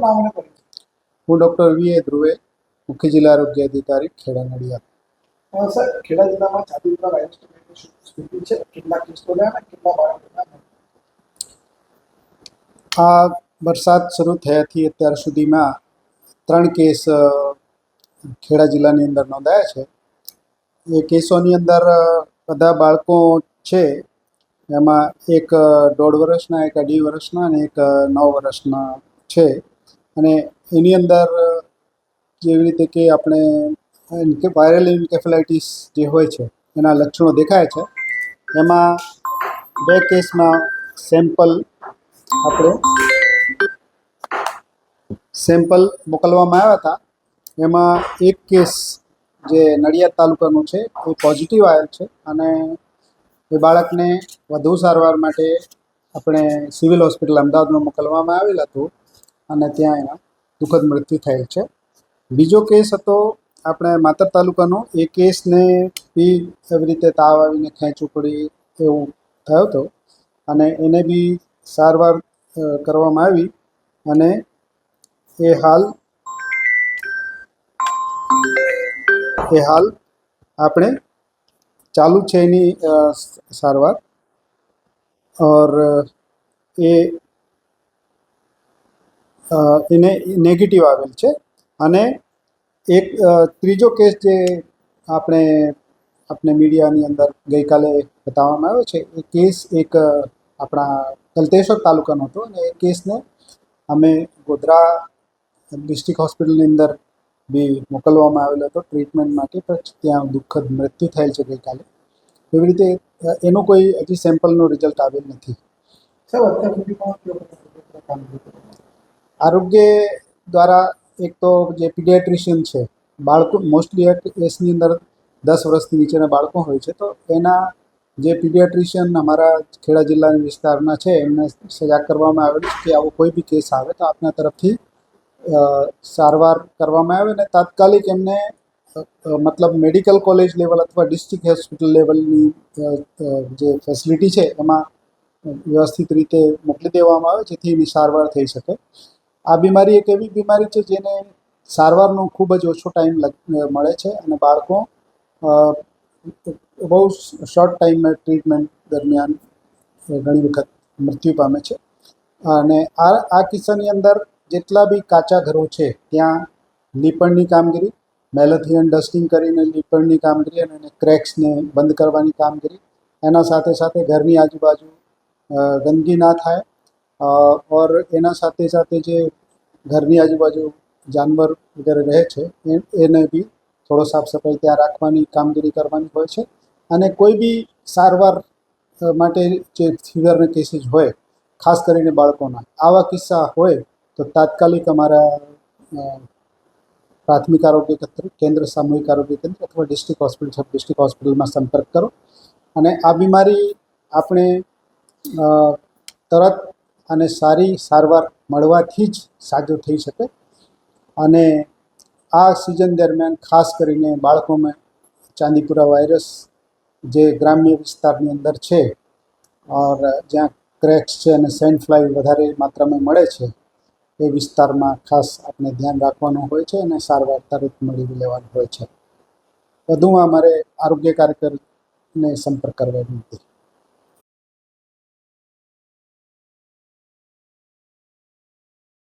આપનું નામ અને પરિચય હું ડૉક્ટર વી એ ધ્રુવે મુખ્ય જિલ્લા આરોગ્ય અધિકારી ખેડા નડિયાદ. સર ખેડા જિલ્લામાં ચાંદીપુરા વાયરસ સ્થિતિ છે? કેટલા કેસો અને કેટલા બાળકોના આ વરસાદ શરૂ થયાથી અત્યાર સુધીમાં ત્રણ કેસ ખેડા જિલ્લાની અંદર નોંધાયા છે. એ કેસોની અંદર બધા બાળકો છે. એમાં એક દોઢ વર્ષના એક અઢી વર્ષના અને એક નવ વર્ષના છે. અને એની અંદર જેવી રીતે કે આપણે વાયરલ ઇન્કેફેલાઇટીસ જે હોય છે, એના લક્ષણો દેખાય છે, એમાં બે કેસમાં સેમ્પલ આપણે સેમ્પલ મોકલવામાં આવ્યા હતા. એમાં એક કેસ જે નડિયાદ તાલુકાનો છે, એ પોઝિટિવ આવેલ છે અને એ બાળકને વધુ સારવાર માટે આપણે સિવિલ હોસ્પિટલ અમદાવાદમાં મોકલવામાં આવેલ હતું. અને ત્યાં એના દુઃખદ મૃત્યુ થયેલ છે. બીજો કેસ હતો આપણે માતર તાલુકાનો. એ કેસને બી એવી રીતે તાવ આવીને ખેંચવું પડી એવું થયો હતો અને એને બી સારવાર કરવામાં આવી અને એ હાલ એ હાલ આપણે ચાલુ છે એની સારવાર. ઓર, એ એને નેગેટિવ આવેલ છે. અને એક ત્રીજો કેસ જે આપણે આપણે મીડિયાની અંદર ગઈકાલે બતાવવામાં આવ્યો છે, એ કેસ એક આપણા ગલતેશ્વર તાલુકાનો હતો અને એ કેસને અમે ગોધરા ડિસ્ટ્રિક્ટ હોસ્પિટલની અંદર બી મોકલવામાં આવેલો હતો ટ્રીટમેન્ટ માટે, પણ ત્યાં દુઃખદ મૃત્યુ થયેલ છે ગઈકાલે. એવી રીતે એનું કોઈ હજી સેમ્પલનું રિઝલ્ટ આવેલ નથી. સર, અત્યાર સુધીમાં આરોગ્ય દ્વારા એક તો જે પીડિયાટ્રિશિયન છે, બાળકો મોસ્ટલી એસની અંદર દસ વર્ષથી નીચેના બાળકો હોય છે, તો એના જે પીડિયાટ્રિશિયન અમારા ખેડા જિલ્લાના વિસ્તારના છે, એમને સજાગ કરવામાં આવેલ છે કે આવો કોઈ બી કેસ આવે તો આપના તરફથી સારવાર કરવામાં આવે ને તાત્કાલિક એમને મતલબ મેડિકલ કોલેજ લેવલ અથવા ડિસ્ટ્રિક્ટ હોસ્પિટલ લેવલની જે ફેસિલિટી છે, એમાં વ્યવસ્થિત રીતે મોકલી દેવામાં આવે જેથી એની સારવાર થઈ શકે. આ બીમારી એક એવી બીમારી છે જેને સારવારનો ખૂબ જ ઓછો ટાઈમ મળે છે અને બાળકો બહુ શોર્ટ ટાઈમમાં ટ્રીટમેન્ટ દરમિયાન ઘણી વખત મૃત્યુ પામે છે. અને આ આ કિસ્સાની અંદર જેટલા બી કાચા ઘરો છે, ત્યાં લીપણની કામગીરી, મેલેથિયન ડસ્ટિંગ કરીને લીપણની કામગીરી અને ક્રેક્સને બંધ કરવાની કામગીરી, એના સાથે સાથે ઘરની આજુબાજુ ગંદકી ના થાય ઓર એના સાથે સાથે જે ઘરની આજુબાજુ જાનવર વગેરે રહે છે એને બી થોડો સાફ સફાઈ ત્યાં રાખવાની, કામગીરી કરવાની હોય છે. અને કોઈ બી સારવાર માટે જે ફીવરના કેસીસ હોય, ખાસ કરીને બાળકોના, આવા કિસ્સા હોય તો તાત્કાલિક અમારા પ્રાથમિક આરોગ્ય કેન્દ્ર સામૂહિક આરોગ્ય કેન્દ્ર અથવા ડિસ્ટ્રિક્ટ હોસ્પિટલ સબ ડિસ્ટ્રિક્ટ હોસ્પિટલમાં સંપર્ક કરો. અને આ બીમારી આપણે તરત અને સારી સારવાર મળવાથી જ સાજો થઈ શકે. અને આ સિઝન દરમિયાન ખાસ કરીને બાળકોમાં ચાંદીપુરા વાયરસ જે ગ્રામ્ય વિસ્તારની અંદર છે, ઓર જ્યાં ક્રેક્સ છે અને સેન્ડ ફ્લાય વધારે માત્રામાં મળે છે, એ વિસ્તારમાં ખાસ આપણે ધ્યાન રાખવાનું હોય છે અને સારવાર તરત મળી લેવાની હોય છે. વધુમાં અમારે આરોગ્ય કાર્યકરને સંપર્ક કરવા વિનંતી.